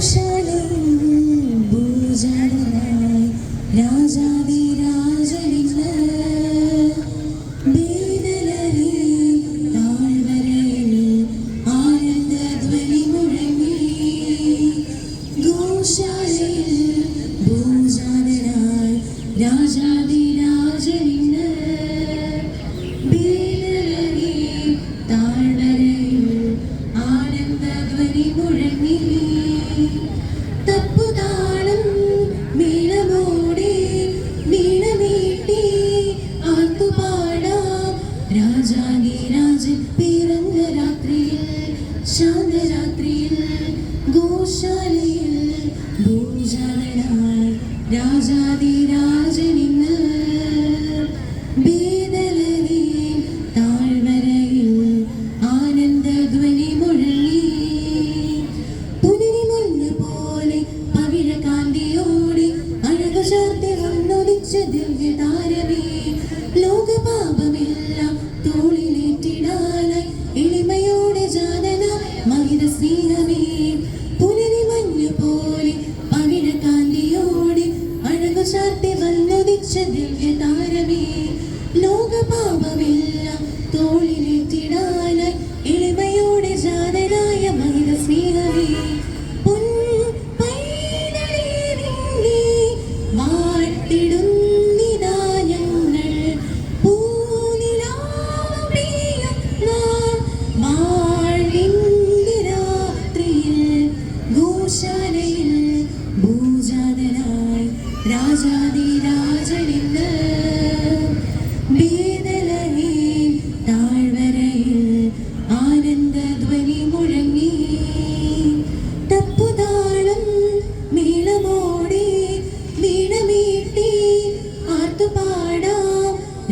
function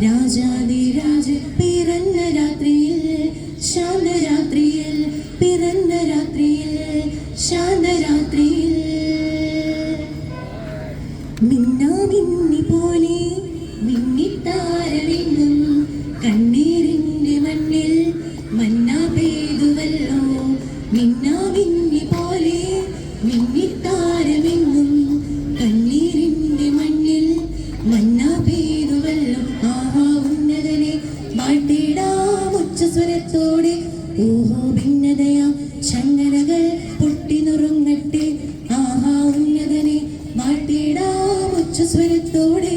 രാജാതിരാജൻ പിറന്ന രാത്രിയിൽ ശാന്തരാത്രിയിൽ പിറന്ന രാത്രിയിൽ ശാന്തരാത്രിയിൽ മിന്നാമിന്നി പോലെ മിന്നിത്താരവിന്നും സ്വരത്തോടെ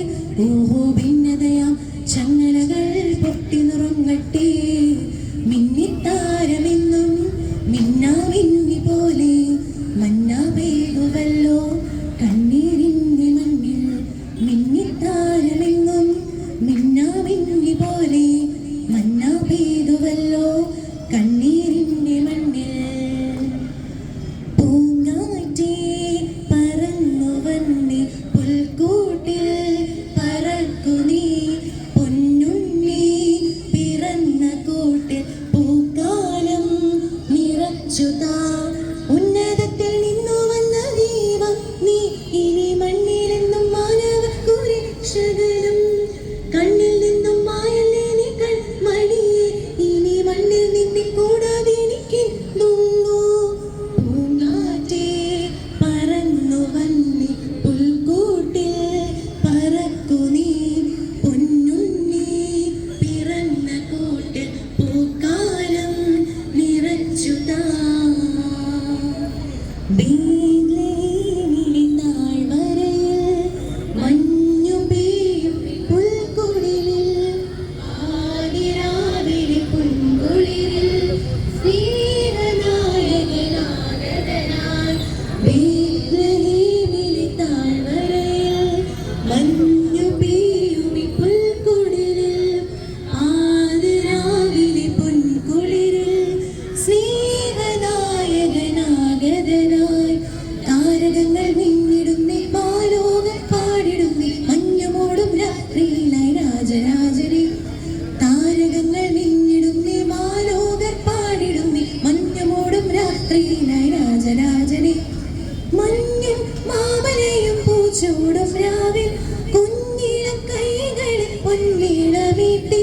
വീട്ടിൽ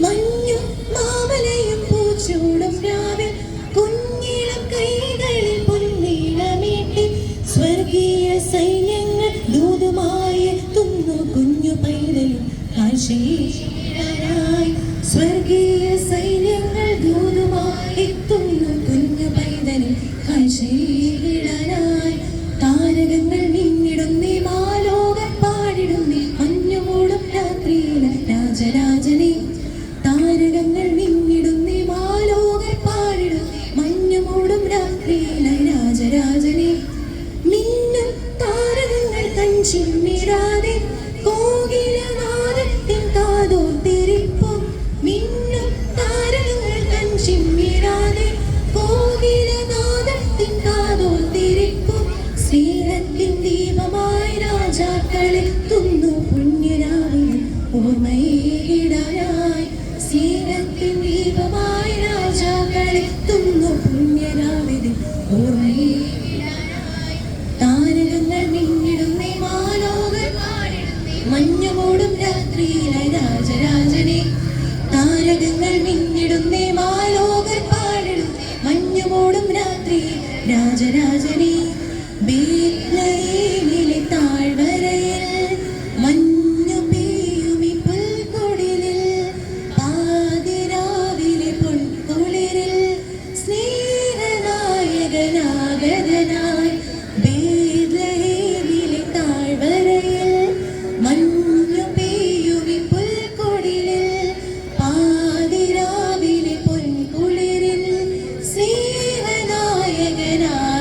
മഞ്ഞും മാമലയും പൂച്ചൂടും രാവിൽ കുഞ്ഞിളം കൈകളിൽ പൊന്നീളമീട്ടി സ്വർഗീയ സൈന്യങ്ങൾ ദൂതുമായി തുന്നു കുഞ്ഞു പൈതലും കാശി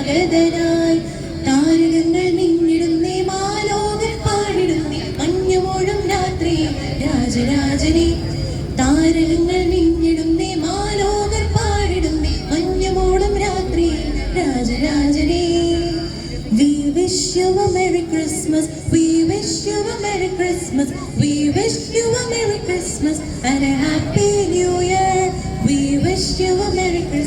സ്നേഹനായകനാഗതനായി താരകങ്ങൾ മിന്നിടുന്നേ മാലോകർ പാടിടുന്നേ രാത്രി രാജരാജനെ താരകങ്ങൾ മിന്നിടുന്നേ മാലോകർ പാടിടുന്നേ മഞ്ഞുമൂടും രാത്രി രാജരാജനെ We wish you a Merry Christmas. We wish you a Merry Christmas. We wish you a Merry Christmas a Happy New Year. We wish you a Merry Christmas.